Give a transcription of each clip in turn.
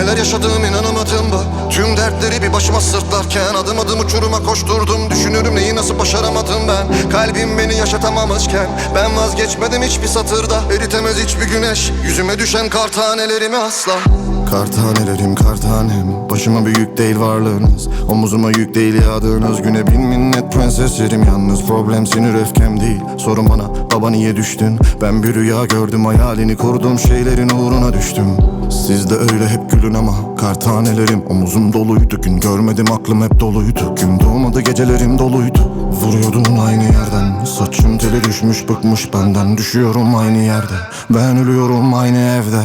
Neler yaşadığım inanamadım bak Tüm dertleri bir başıma sırtlarken Adım adım uçuruma koşturdum. Düşünürüm neyi nasıl başaramadım ben. Kalbim beni yaşatamamışken Ben vazgeçmedim hiçbir satırda. Eritemez hiçbir güneş Yüzüme düşen kar tanelerimi asla Kar tanelerim kar tanem Başıma bir yük değil varlığınız. Omuzuma yük değil yağdığınız. Güne bin minnet prenseslerim Yalnız. Problem sinir öfkem değil. Sorun bana baba niye düştün? Ben bir rüya gördüm hayalini kurdum Şeylerin uğruna düştüm. Siz de öyle hep gülün ama Kar tanelerim omuzum doluydu. Gün görmedim aklım hep doluydu. Gün doğmadı gecelerim doluydu Vuruyordun aynı yerden. Saçım teli düşmüş bıkmış benden Düşüyorum aynı yerde. Ben ölüyorum aynı evde.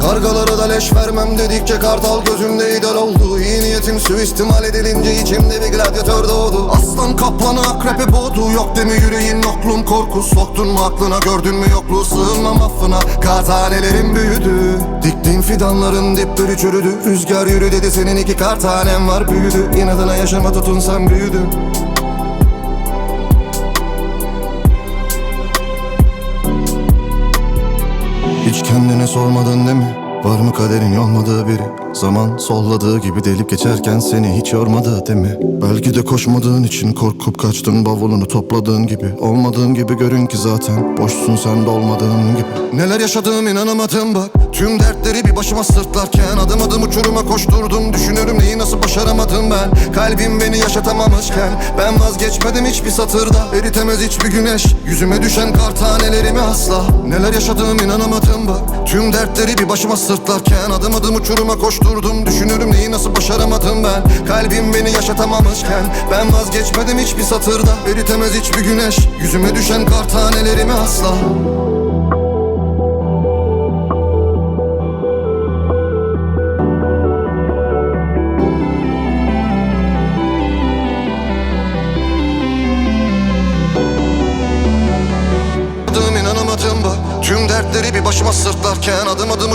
Kargalara da leş vermem dedikçe kartal gözümde idol oldu. İyi niyetim suistimal edilince içimde bir gladyatör doğdu. Aslan kaplanı akrepe boğdu. Yok demi yüreğin yokluğum korku? Soktun mu aklına gördün mü yokluğu? Sığınmam affına. Kar tanelerim büyüdü. Diktiğim fidanların dipleri çürüdü. Rüzgar yürü dedi senin iki kar tanem var büyüdü. İnadına yaşama tutun sen sormadın değil mi? Var mı kaderin olmadığı biri? Zaman solladığı gibi delip geçerken seni hiç yormadı değil mi? Belki de koşmadığın için korkup kaçtın bavulunu topladığın gibi. Olmadığın gibi görün ki zaten boşsun sen de olmadığın gibi. Neler yaşadığım inanamadım bak. Tüm dertleri bir başıma sırtlarken Adım adım uçuruma koşturdum. Düşünürüm neyi nasıl başaramadım ben? Kalbim beni yaşatamamışken Ben vazgeçmedim hiçbir satırda. Eritemez hiçbir güneş Yüzüme düşen kar tanelerimi asla. Neler yaşadığım inanamadım bak. Tüm dertleri bir başıma sırtlarken Adım adım uçuruma koşturdum. Düşünürüm neyi nasıl başaramadım ben. Kalbim beni yaşatamamışken Ben vazgeçmedim hiçbir satırda. Eritemez hiçbir güneş Yüzüme düşen kar tanelerimi asla. Tüm dertleri bir başıma sırtlarken Adım adım